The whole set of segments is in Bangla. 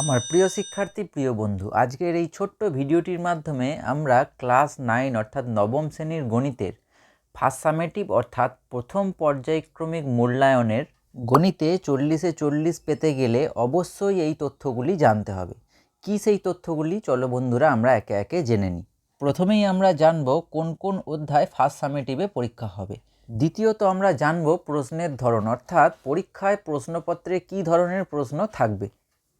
আমার প্রিয় শিক্ষার্থী, প্রিয় বন্ধু, আজকের এই ছোট্ট ভিডিওটির মাধ্যমে আমরা ক্লাস নাইন, অর্থাৎ নবম শ্রেণির গণিতের ফার্স্ট সামেটিভ অর্থাৎ প্রথম পর্যায়ক্রমিক মূল্যায়নের গণিতে চল্লিশে চল্লিশ পেতে গেলে অবশ্যই এই তথ্যগুলি জানতে হবে। কি সেই তথ্যগুলি? চলো বন্ধুরা, আমরা একে একে জেনে নিই। প্রথমেই আমরা জানব কোন কোন অধ্যায় ফার্স্ট সামেটিভে পরীক্ষা হবে। দ্বিতীয়ত আমরা জানব প্রশ্নের ধরন, অর্থাৎ পরীক্ষায় প্রশ্নপত্রে কী ধরনের প্রশ্ন থাকবে।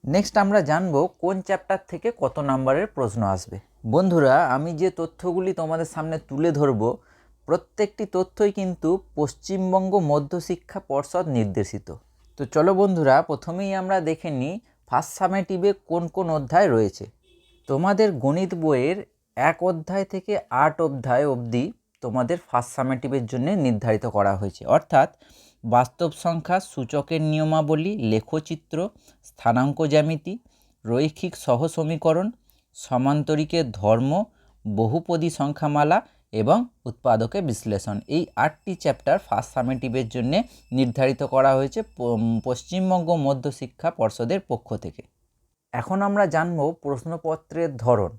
নেক্সট আমরা জানব কোন চ্যাপ্টার থেকে কত নাম্বারের প্রশ্ন আসবে। বন্ধুরা, আমি যে তথ্যগুলি তোমাদের সামনে তুলে ধরব, প্রত্যেকটি তথ্যই কিন্তু পশ্চিমবঙ্গ মধ্যশিক্ষা পর্ষদ নির্দেশিত। তো চলো বন্ধুরা, প্রথমেই আমরা দেখে নিই ফার্স্ট সামেটিভে কোন কোন অধ্যায় রয়েছে। তোমাদের গণিত বইয়ের এক অধ্যায় থেকে আট অধ্যায় অবধি তোমাদের ফার্স্ট সামেটিভের জন্য নির্ধারিত করা হয়েছে। অর্থাৎ বাস্তব সংখ্যা সূচকের নিয়মাবলী, লেখচিত্র, স্থানাঙ্ক জ্যামিতি, রৈখিক সহসমীকরণ সমান্তরিকের ধর্ম, বহুপদী সংখ্যামালা এবং উৎপাদকের বিশ্লেষণ। এই আটটি চ্যাপ্টার ফার্স্ট সামেটিভের জন্য নির্ধারিত করা হয়েছে পশ্চিমবঙ্গ মধ্যশিক্ষা পর্ষদের পক্ষ থেকে। এখন আমরা জানব প্রশ্নপত্রের ধরন।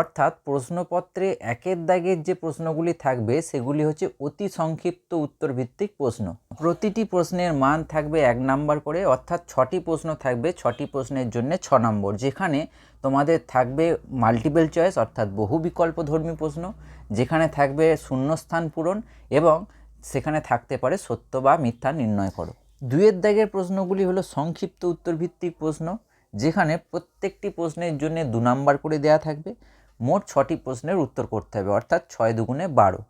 অর্থাৎ প্রশ্নপত্রে একের দাগের যে প্রশ্নগুলি থাকবে, সেগুলি হচ্ছে অতি সংক্ষিপ্ত উত্তর ভিত্তিক প্রশ্ন। প্রতিটি প্রশ্নের মান থাকবে এক নাম্বার করে, অর্থাৎ ছটি প্রশ্ন থাকবে, ছটি প্রশ্নের জন্য ছ নম্বর, যেখানে তোমাদের থাকবে মাল্টিপল চয়েস অর্থাৎ বহু বিকল্পধর্মী প্রশ্ন, যেখানে থাকবে শূন্যস্থান পূরণ এবং সেখানে থাকতে পারে সত্য বা মিথ্যা নির্ণয় করো। দুয়ের দাগের প্রশ্নগুলি হলো সংক্ষিপ্ত উত্তর ভিত্তিক প্রশ্ন, যেখানে প্রত্যেকটি প্রশ্নের জন্য দু নাম্বার করে দেওয়া থাকবে। মোট ছটি প্রশ্নের উত্তর করতে হবে, অর্থাৎ ছয় দুগুণে বারো।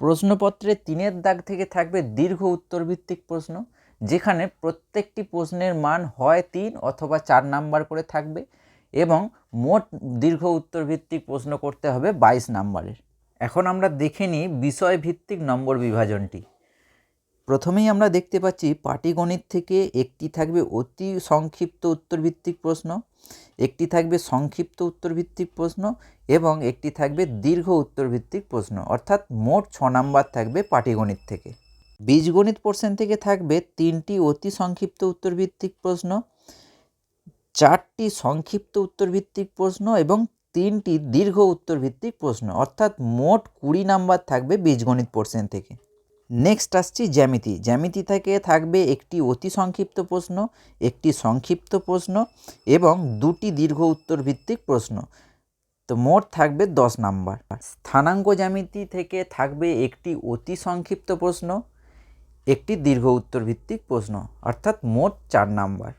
প্রশ্নপত্রে তিনের দাগ থেকে থাকবে দীর্ঘ উত্তরভিত্তিক প্রশ্ন, যেখানে প্রত্যেকটি প্রশ্নের মান হয় তিন অথবা চার নাম্বার করে থাকবে এবং মোট দীর্ঘ উত্তরভিত্তিক প্রশ্ন করতে হবে বাইশ নাম্বারের। এখন আমরা দেখে নিই বিষয়ভিত্তিক নম্বর বিভাজনটি। প্রথমেই আমরা দেখতে পাচ্ছি পাটিগণিত থেকে একটি থাকবে অতি সংক্ষিপ্ত উত্তরভিত্তিক প্রশ্ন, একটি থাকবে সংক্ষিপ্ত উত্তরভিত্তিক প্রশ্ন এবং একটি থাকবে দীর্ঘ উত্তরভিত্তিক প্রশ্ন, অর্থাৎ মোট ছ নাম্বার থাকবে পাটিগণিত থেকে। বীজগণিত পোর্শন থেকে থাকবে তিনটি অতি সংক্ষিপ্ত উত্তরভিত্তিক প্রশ্ন, চারটি সংক্ষিপ্ত উত্তরভিত্তিক প্রশ্ন এবং তিনটি দীর্ঘ উত্তরভিত্তিক প্রশ্ন, অর্থাৎ মোট কুড়ি নাম্বার থাকবে বীজগণিত পোর্শন থেকে। নেক্সট আসছি জ্যামিতি। জ্যামিতি থেকে থাকবে একটি অতি সংক্ষিপ্ত প্রশ্ন, একটি সংক্ষিপ্ত প্রশ্ন এবং দুটি দীর্ঘ উত্তর ভিত্তিক প্রশ্ন। তো মোট থাকবে দশ নাম্বার। স্থানাঙ্ক জ্যামিতি থেকে থাকবে একটি অতি সংক্ষিপ্ত প্রশ্ন, একটি দীর্ঘ উত্তর ভিত্তিক প্রশ্ন, অর্থাৎ মোট চার নাম্বার।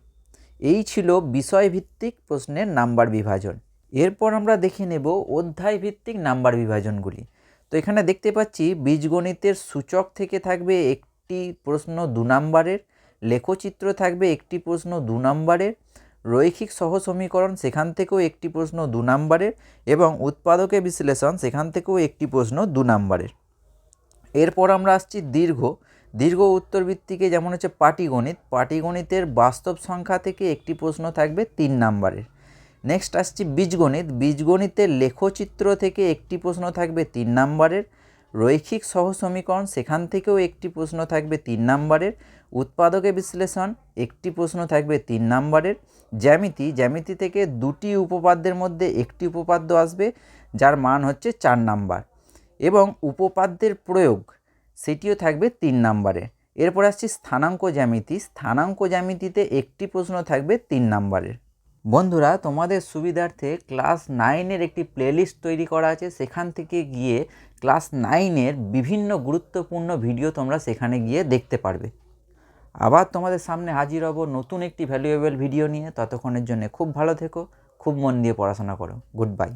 এই ছিল বিষয়ভিত্তিক প্রশ্নের নাম্বার বিভাজন। এরপর আমরা দেখে নেব অধ্যায় ভিত্তিক নাম্বার বিভাজনগুলি। তো এখানে দেখতে পাচ্ছি বীজগণিতের সূচক থেকে থাকবে একটি প্রশ্ন দু নাম্বারের, লেখচিত্র থাকবে একটি প্রশ্ন দু নম্বরের, রৈখিক সহসমীকরণ সেখান থেকেও একটি প্রশ্ন দু নম্বরের এবং উৎপাদকের বিশ্লেষণ সেখান থেকেও একটি প্রশ্ন দু নম্বরের। এরপর আমরা আসছি দীর্ঘ। দীর্ঘ উত্তরভিত্তিকে যেমন হচ্ছে পাটিগণিত, পাটিগণিতের বাস্তব সংখ্যা থেকে একটি প্রশ্ন থাকবে তিন নাম্বারের। নেক্সট আসছি বীজগণিত। বীজগণিতের লেখচিত্র থেকে একটি প্রশ্ন থাকবে তিন নাম্বারের। রৈখিক সহসমীকরণ, সেখান থেকেও একটি প্রশ্ন থাকবে তিন নাম্বারের। উৎপাদকে বিশ্লেষণ, একটি প্রশ্ন থাকবে তিন নাম্বারের। জ্যামিতি জ্যামিতি থেকে দুটি উপপাদ্যের মধ্যে একটি উপপাদ্য আসবে, যার মান হচ্ছে চার নাম্বার। এবং উপপাদ্যের প্রয়োগ, সেটিও থাকবে তিন নাম্বারে এরপর আসছি স্থানাঙ্ক জ্যামিতি। স্থানাঙ্ক জ্যামিতিতে একটি প্রশ্ন থাকবে তিন নাম্বারের। বন্ধুরা, তোমাদের সুবিধার্থে ক্লাস নাইনের একটি প্লেলিস্ট তৈরি করা আছে। সেখান থেকে গিয়ে ক্লাস নাইনের বিভিন্ন গুরুত্বপূর্ণ ভিডিও তোমরা সেখানে গিয়ে দেখতে পারবে। আবার তোমাদের সামনে হাজির হব নতুন একটি ভ্যালুয়েবল ভিডিও নিয়ে। ততক্ষণের জন্য খুব ভালো থেকো, খুব মন দিয়ে পড়াশোনা করো। Good bye